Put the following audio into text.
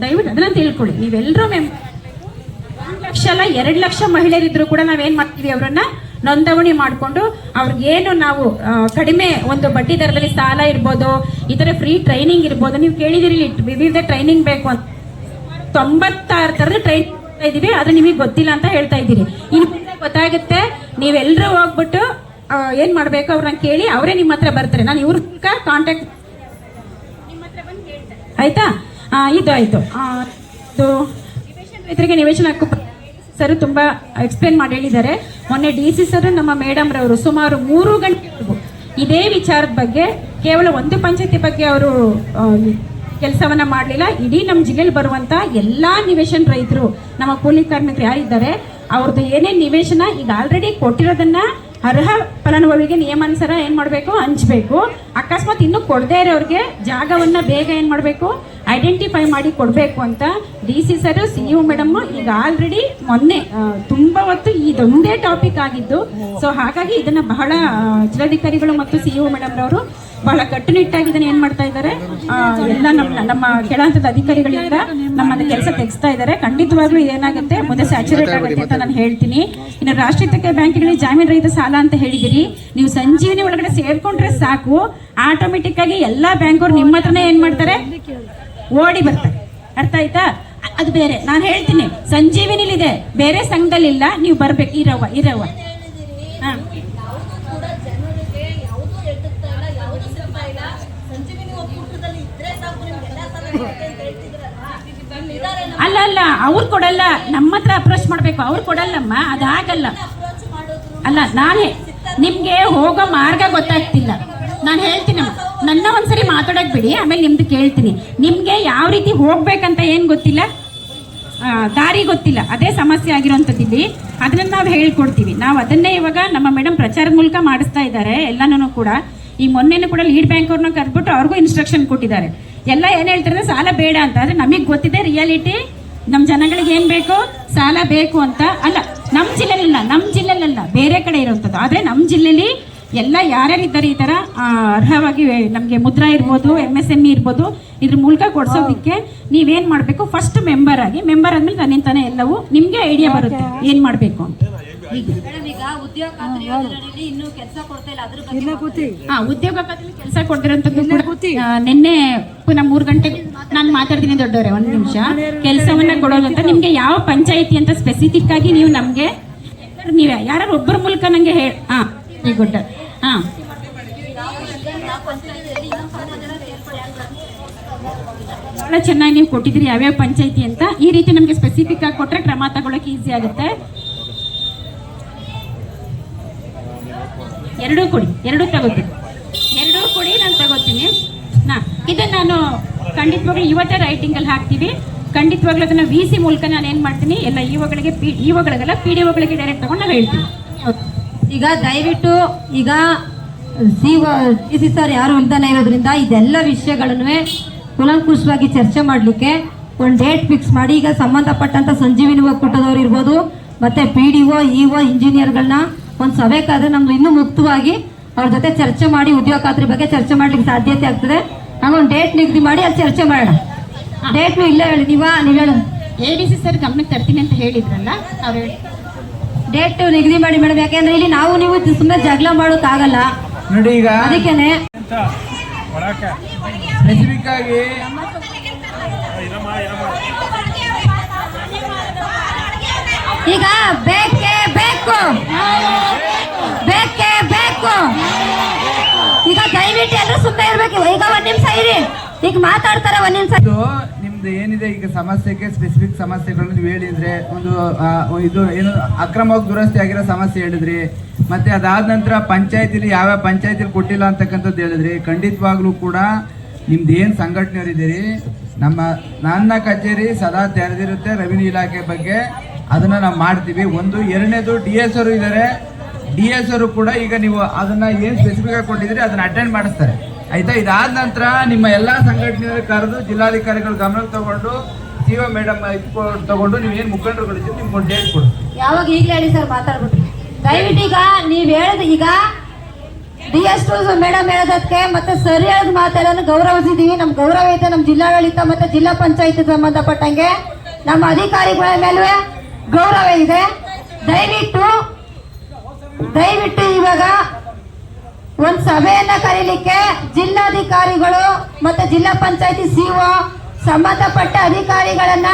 ದಯವಿಟ್ಟು ಅದನ್ನ ತಿಳ್ಕೊಳ್ಳಿ. ನೀವೆಲ್ಲರೂ ಮೆಮ್ ಒಂದು ಲಕ್ಷ ಅಲ್ಲ ಎರಡು ಲಕ್ಷ ಮಹಿಳೆಯರಿದ್ರು ಕೂಡ ನಾವೇನು ಮಾಡ್ತೀವಿ ಅವರನ್ನ ನೋಂದಣಿ ಮಾಡಿಕೊಂಡು ಅವ್ರಿಗೇನು ನಾವು ಕಡಿಮೆ ಒಂದು ಬಡ್ಡಿ ದರದಲ್ಲಿ ಸಾಲ ಇರ್ಬೋದು ಈ ಥರ ಫ್ರೀ ಟ್ರೈನಿಂಗ್ ಇರ್ಬೋದು ನೀವು ಕೇಳಿದಿರಿ ವಿವಿಧ ಟ್ರೈನಿಂಗ್ ಬೇಕು ಅಂತ. ತೊಂಬತ್ತಾರು ಥರದ ಟ್ರೈನಿಂಗ್ ಇದೀವಿ ಆದರೆ ನಿಮಗೆ ಗೊತ್ತಿಲ್ಲ ಅಂತ ಹೇಳ್ತಾ ಇದ್ದೀರಿ. ಇನ್ನು ಗೊತ್ತಾಗುತ್ತೆ ನೀವೆಲ್ಲರೂ ಹೋಗ್ಬಿಟ್ಟು ಏನು ಮಾಡಬೇಕು ಅವ್ರನ್ನ ಕೇಳಿ ಅವರೇ ನಿಮ್ಮ ಹತ್ರ ಬರ್ತಾರೆ. ನಾನು ಇವ್ರ ಕಾಂಟ್ಯಾಕ್ಟ್ ಆಯ್ತಾ? ಆ, ಇದು ಆಯಿತು. ಇದು ರೈತರಿಗೆ ನಿವೇಶನ ಹಕ್ಕು ಸರ್ ತುಂಬ ಎಕ್ಸ್ಪ್ಲೇನ್ ಮಾಡಿ ಹೇಳಿದ್ದಾರೆ. ಮೊನ್ನೆ ಡಿ ಸಿ ಸರ್ ನಮ್ಮ ಮೇಡಮ್ ರವರು ಸುಮಾರು ಮೂರು ಗಂಟೆವರೆಗೂ ಇದೇ ವಿಚಾರದ ಬಗ್ಗೆ ಕೇವಲ ಒಂದು ಪಂಚಾಯತಿ ಬಗ್ಗೆ ಅವರು ಕೆಲಸವನ್ನ ಮಾಡಲಿಲ್ಲ. ಇಡೀ ನಮ್ಮ ಜಿಲ್ಲೆಯಲ್ಲಿ ಬರುವಂತ ಎಲ್ಲಾ ನಿವೇಶನ ರೈತರು, ನಮ್ಮ ಕೂಲಿ ಕಾರ್ಮಿಕರು ಯಾರಿದ್ದಾರೆ ಅವ್ರದ್ದು ಏನೇನು ನಿವೇಶನ ಈಗ ಆಲ್ರೆಡಿ ಕೊಟ್ಟಿರೋದನ್ನ ಅರ್ಹ ಫಲಾನುಭವಿಗೆ ನಿಯಮಾನುಸಾರ ಏನು ಮಾಡಬೇಕು? ಹಂಚಬೇಕು. ಅಕಸ್ಮಾತ್ ಇನ್ನೂ ಕೊಡದೇ ಇರೋರಿಗೆ ಜಾಗವನ್ನ ಬೇಗ ಏನು ಮಾಡಬೇಕು? ಐಡೆಂಟಿಫೈ ಮಾಡಿ ಕೊಡಬೇಕು ಅಂತ D C sir C U madam ಈಗ ಆಲ್ರೆಡಿ ಮೊನ್ನೆ ತುಂಬಾ ಹೊತ್ತು ಇದೊಂದೇ ಟಾಪಿಕ್ ಆಗಿದ್ದು. ಸೊ ಹಾಗಾಗಿ ಇದನ್ನ ಬಹಳ ಜಿಲ್ಲಾಧಿಕಾರಿಗಳು ಮತ್ತು ಸಿ ಮೇಡಮ್ ರವರು ಬಹಳ ಕಟ್ಟುನಿಟ್ಟಾಗಿ ಇದನ್ನ ಏನ್ ಮಾಡ್ತಾ ಇದ್ದಾರೆ? ಎಲ್ಲ ನಮ್ಮ ನಮ್ಮ ಕೆಳಹಂತದ ಅಧಿಕಾರಿಗಳಿಂದ ನಮ್ಮನ್ನ ಕೆಲಸ ತೆಗೆಸ್ತಾ ಇದ್ದಾರೆ. ಖಂಡಿತವಾಗ್ಲೂ ಇದೇನಾಗುತ್ತೆ? ಮುಂದೆ ಸ್ಯಾಚುರೇಟ್ ಆಗುತ್ತೆ ಅಂತ ನಾನು ಹೇಳ್ತೀನಿ. ಇನ್ನು ರಾಷ್ಟ್ರೀಯತೆ ಬ್ಯಾಂಕ್ಗಳಿಗೆ ಜಾಮೀನು ರಹಿತ ಸಾಲ ಅಂತ ಹೇಳಿದಿರಿ. ನೀವು ಸಂಜೀವಿನಿ ಒಳಗಡೆ ಸೇರ್ಕೊಂಡ್ರೆ ಸಾಕು. ಆಟೋಮೆಟಿಕ್ ಆಗಿ ಎಲ್ಲಾ ಬ್ಯಾಂಕವ್ರು ನಿಮ್ಮ ಹತ್ರನೇ ಏನ್ ಮಾಡ್ತಾರೆ? ಓಡಿ ಬರ್ತಾರೆ. ಅರ್ಥ ಆಯ್ತಾ? ಅದು ಬೇರೆ. ನಾನು ಹೇಳ್ತೀನಿ. ಸಂಜೀವಿನಿಲಿದೆ ಬೇರೆ ಸಂಘದಲ್ಲಿಲ್ಲ. ನೀವು ಬರ್ಬೇಕು. ಇರವ್ವ ಇರವ್ವ ಇಲ್ಲ ಇಲ್ಲ ಇಲ್ಲಿ ಅಲ್ಲ ಅಲ್ಲ. ಅವ್ರು ಕೊಡಲ್ಲ. ನಮ್ಮ ಹತ್ರ ಅಪ್ರೋಚ್ ಮಾಡ್ಬೇಕು. ಅವ್ರು ಕೊಡಲ್ಲಮ್ಮ. ಅದಾಗಲ್ಲ. ಅಲ್ಲ, ನಾನೇ. ನಿಮ್ಗೆ ಹೋಗೋ ಮಾರ್ಗ ಗೊತ್ತಾಗ್ತಿಲ್ಲ. ನಾನು ಹೇಳ್ತೀನಿ ನನ್ನ ಒಂದ್ಸರಿ ಮಾತಾಡೋಕೆ ಬಿಡಿ, ಆಮೇಲೆ ನಿಮ್ದು ಕೇಳ್ತೀನಿ. ನಿಮಗೆ ಯಾವ ರೀತಿ ಹೋಗ್ಬೇಕಂತ ಏನು ಗೊತ್ತಿಲ್ಲ? ದಾರಿ ಗೊತ್ತಿಲ್ಲ. ಅದೇ ಸಮಸ್ಯೆ ಆಗಿರೋಂಥದ್ದು ಇಲ್ಲಿ ಅದನ್ನ ನಾವು ಹೇಳ್ಕೊಡ್ತೀವಿ. ನಾವು ಅದನ್ನೇ ಇವಾಗ ನಮ್ಮ ಮೇಡಮ್ ಪ್ರಚಾರದ ಮೂಲಕ ಮಾಡಿಸ್ತಾ ಇದ್ದಾರೆ ಎಲ್ಲನೂ ಕೂಡ. ಈ ಮೊನ್ನೆನೂ ಕೂಡ ಲೀಡ್ ಬ್ಯಾಂಕ್ ಅವ್ರನ್ನ ಕರೆದ್ಬಿಟ್ಟು ಅವ್ರಿಗೂ ಇನ್ಸ್ಟ್ರಕ್ಷನ್ ಕೊಟ್ಟಿದ್ದಾರೆ. ಎಲ್ಲ ಏನು ಹೇಳ್ತಾರೆ ಸಾಲ ಬೇಡ ಅಂತ. ಆದ್ರೆ ನಮಗೆ ಗೊತ್ತಿದೆ ರಿಯಾಲಿಟಿ ನಮ್ಮ ಜನಗಳಿಗೆ ಏನು ಬೇಕು? ಸಾಲ ಬೇಕು ಅಂತ. ಅಲ್ಲ ನಮ್ಮ ಜಿಲ್ಲೆಲಲ್ಲ ನಮ್ಮ ಜಿಲ್ಲೆಲಲ್ಲ ಬೇರೆ ಕಡೆ ಇರೋವಂಥದ್ದು ಆದ್ರೆ ನಮ್ಮ ಜಿಲ್ಲೆಲಿ ಎಲ್ಲ ಯಾರ್ಯಾರಿದ್ದಾರೆ ಈ ಥರ ಅರ್ಹವಾಗಿ ನಮಗೆ ಮುದ್ರಾ ಇರ್ಬೋದು ಎಂ ಎಸ್ ಎಂ ಇ ಇರ್ಬೋದು ಇದ್ರ ಮೂಲಕ ಕೊಡ್ಸೋದಕ್ಕೆ ನೀವೇನು ಮಾಡಬೇಕು? ಫಸ್ಟ್ ಮೆಂಬರ್ ಆಗಿ ಮೆಂಬರ್ ಆದ್ಮೇಲೆ ತನ್ನಿಂತಾನೆ ಎಲ್ಲವೂ ನಿಮಗೆ ಐಡಿಯಾ ಬರುತ್ತೆ. ಏನು ಮಾಡಬೇಕು ಅಂತ. ಈಗ. ಉದ್ಯೋಗ ಕೆಲಸ ಕೊಡ್ತಿರೋ ಇಲ್ಲ ಅದ್ರ ಬಗ್ಗೆ ಹಾ ಉದ್ಯೋಗ ಕೆಲಸ ಕೊಡ್ತಿರೋಂಥದ್ದು ಕೂಡ ಆ, ನಿನ್ನೆ ಪುನಃ ಮೂರು ಗಂಟೆಗೆ ನಾನು ಮಾತಾಡ್ತೀನಿ ದೊಡ್ಡವರೇ ಒಂದು ನಿಮಿಷ. ಕೆಲಸವನ್ನ ಕೊಡೋದು ಅಂತ ನಿಮ್ಗೆ ಯಾವ ಪಂಚಾಯಿತಿ ಅಂತ ಸ್ಪೆಸಿಫಿಕ್ ಆಗಿ ನೀವು ನಮ್ಗೆ ನೀವೇ ಯಾರು ಒಬ್ಬರ ಮೂಲಕ ನಂಗೆ ಹೇಳಿ ಹಾ ಗುಡ್ ಹಾ. ಚೆನ್ನಾಗಿ ನೀವು ಕೊಟ್ಟಿದ್ದೀರಿ. ಯಾವ್ಯಾವ ಪಂಚಾಯಿತಿ ಅಂತ. ಈ ರೀತಿ ನಮಗೆ ಸ್ಪೆಸಿಫಿಕ್ ಆಗಿ ಕೊಟ್ಟರೆ ಕ್ರಮ ತಗೊಳಕ್ಕೆ ಈಸಿ ಆಗುತ್ತೆ. ಎರಡೂ ಕೊಡಿ. ಎರಡೂ ತಗೋತೀನಿ ಎರಡೂ ಕೊಡಿ ನಾನು ತಗೋತೀನಿ ನಾ ಇದನ್ನ ನಾನು ಖಂಡಿತವಾಗ್ಲೂ ಇವತ್ತೇ ರೈಟಿಂಗ್ ಅಲ್ಲಿ ಹಾಕ್ತೀವಿ. ಖಂಡಿತವಾಗ್ಲೂ ಅದನ್ನ ವಿ ಸಿ ಮೂಲಕ ನಾನು ಏನ್ ಮಾಡ್ತೀನಿ? ಎಲ್ಲ ಇವುಗಳಿಗೆ ಪಿ ಇವುಗಳಿಗೆಲ್ಲ ಪಿ ಡಿ ಒಗಳಿಗೆ ಡೈರೆಕ್ಟ್ ತಗೊಂಡು ನಾವು ಹೇಳ್ತೀವಿ ಹೌದು. ಈಗ ದಯವಿಟ್ಟು ಈಗ ಸಿ ಸಿ ಸರ್ ಯಾರು ಅಂತ ಇರೋದ್ರಿಂದ ಇದೆಲ್ಲ ವಿಷಯಗಳನ್ನು ಕುಲಂಕುಷವಾಗಿ ಚರ್ಚೆ ಮಾಡಲಿಕ್ಕೆ ಒಂದು ಡೇಟ್ ಫಿಕ್ಸ್ ಮಾಡಿ. ಈಗ ಸಂಬಂಧಪಟ್ಟಂತ ಸಂಜೀವಿನಿ ಒಕ್ಕೂಟದವ್ರು ಇರ್ಬೋದು ಮತ್ತೆ P D O E O ಇಂಜಿನಿಯರ್ಗಳನ್ನ ಒಂದು ಸಭೆ ಕರೆದ್ರೆ ನಮ್ದು ಇನ್ನೂ ಮುಕ್ತವಾಗಿ ಅವ್ರ ಜೊತೆ ಚರ್ಚೆ ಮಾಡಿ ಉದ್ಯೋಗ ಖಾತ್ರಿ ಬಗ್ಗೆ ಚರ್ಚೆ ಮಾಡ್ಲಿಕ್ಕೆ ಸಾಧ್ಯತೆ ಆಗ್ತದೆ. ಒಂದು ಡೇಟ್ ನಿಗದಿ ಮಾಡಿ ಅಲ್ಲಿ ಚರ್ಚೆ ಮಾಡೋಣ. ಡೇಟ್ನು ಇಲ್ಲೇ ಹೇಳಿ ನೀವಾ ನೀವು ಹೇಳು. ಎ ಡಿ ಸಿ ಸರ್ ಗಮನಕ್ಕೆ ತರ್ತೀನಿ ಅಂತ ಹೇಳಿದ್ರಲ್ಲ ಅವ್ರು ಹೇಳಿ. ಡೇಟ್ ನಿಗದಿ ಮಾಡಿ ಮೇಡಮ್. ಯಾಕೆಂದ್ರೆ ಇಲ್ಲಿ ನಾವು ನೀವು ಸುಮ್ಮನೆ ಜಗಳ ಮಾಡೋಕ್ಕಾಗಲ್ಲ. ನೋಡಿ ಈಗ. ಅದಕ್ಕೇನೆ. ಸ್ಪೆಸಿಫಿಕ್ ಆಗಿ. ಈಗ ಬೇಕೇ ಬೇಕು. ಬೇಕೇ ಬೇಕು. ಈಗ ದಯವಿಟ್ಟು ಎಲ್ಲರೂ ಸುಮ್ಮನೆ ಇರ್ಬೇಕು. ಈಗ ಒಂದ್ ನಿಮಿಷ ಇರಿ. ಈಗ ಮಾತಾಡ್ತಾರೆ ಒಂದ್ ನಿಮಿಷ. ನಿಮ್ದು ಏನಿದೆ ಈಗ ಸಮಸ್ಯೆಗೆ ಸ್ಪೆಸಿಫಿಕ್ ಸಮಸ್ಯೆಗಳನ್ನು ನೀವು ಹೇಳಿದ್ರೆ ಒಂದು ಇದು ಏನು ಅಕ್ರಮವಾಗಿ ದುರಸ್ತಿ ಆಗಿರೋ ಸಮಸ್ಯೆ ಹೇಳಿದ್ರಿ, ಮತ್ತೆ ಅದಾದ ನಂತರ ಪಂಚಾಯತಿಲಿ ಯಾವ್ಯಾವ ಪಂಚಾಯತಿಲಿ ಕೊಟ್ಟಿಲ್ಲ ಅಂತಕ್ಕಂಥದ್ದು ಹೇಳಿದ್ರಿ, ಖಂಡಿತವಾಗ್ಲೂ ಕೂಡ ನಿಮ್ದು ಏನು ಸಂಘಟನೆಯವರಿದ್ದೀರಿ, ನಮ್ಮ, ನನ್ನ ಕಚೇರಿ ಸದಾ ತೆರೆದಿರುತ್ತೆ ರೆವಿನ್ಯೂ ಇಲಾಖೆ ಬಗ್ಗೆ, ಅದನ್ನ ನಾವು ಮಾಡ್ತೀವಿ. ಒಂದು, ಎರಡನೇದು ಡಿ ಎಸ್ ಅವರು ಇದ್ದಾರೆ ಡಿ ಎಸ್ ಅವರು ಕೂಡ ಈಗ ನೀವು ಅದನ್ನ ಏನು ಸ್ಪೆಸಿಫಿಕ್ ಆಗಿ ಕೊಟ್ಟಿದ್ರಿ ಅದನ್ನ ಅಟೆಂಡ್ ಮಾಡಿಸ್ತಾರೆ. ಆಯ್ತಾ, ಇದಾದ ನಂತರ ನಿಮ್ಮ ಎಲ್ಲಾ ಸಂಘಟನೆಗಳು ಕರೆದು ಜಿಲ್ಲಾಧಿಕಾರಿಗಳು ಗಮನಕ್ಕೆ ತಗೊಂಡು, ಜೀವ ಮೇಡಮ್ ತಗೊಂಡು ನೀವು ಏನು ಕಳಿಸಿ ನಿಮ್ಗೆ ಒಂದು ಡೇಟ್ ಕೊಡು. ಯಾವಾಗ ಈಗಲೇ ಹೇಳಿ ಸರ್ ಮಾತಾಡ್ಬಿಟ್ಟು. ದಯವಿಟ್ಟು ಈಗ ನೀವು ಹೇಳಿದ, ಈಗ ಡಿ ಎಸ್ ಮೇಡಮ್ ಹೇಳೋದಕ್ಕೆ ಮತ್ತೆ ಸರಿಯಾದ ಮಾತೆಲ್ಲ ಗೌರವಿಸಿದೀವಿ. ನಮ್ ಗೌರವ ಐತೆ ನಮ್ಮ ಜಿಲ್ಲಾಡಳಿತ ಮತ್ತೆ ಜಿಲ್ಲಾ ಪಂಚಾಯತ್ ಸಂಬಂಧಪಟ್ಟಂಗೆ. ನಮ್ಮ ಅಧಿಕಾರಿಗಳ ಮೇಲೂ ಗೌರವ ಇದೆ. ದಯವಿಟ್ಟು ದಯವಿಟ್ಟು ಇವಾಗ ಒಂದು ಸಭೆಯನ್ನ ಕರೀಲಿಕ್ಕೆ ಜಿಲ್ಲಾಧಿಕಾರಿಗಳು ಮತ್ತು ಜಿಲ್ಲಾ ಪಂಚಾಯತಿ ಸಿಒ ಸಂಬಂಧಪಟ್ಟ ಅಧಿಕಾರಿಗಳನ್ನ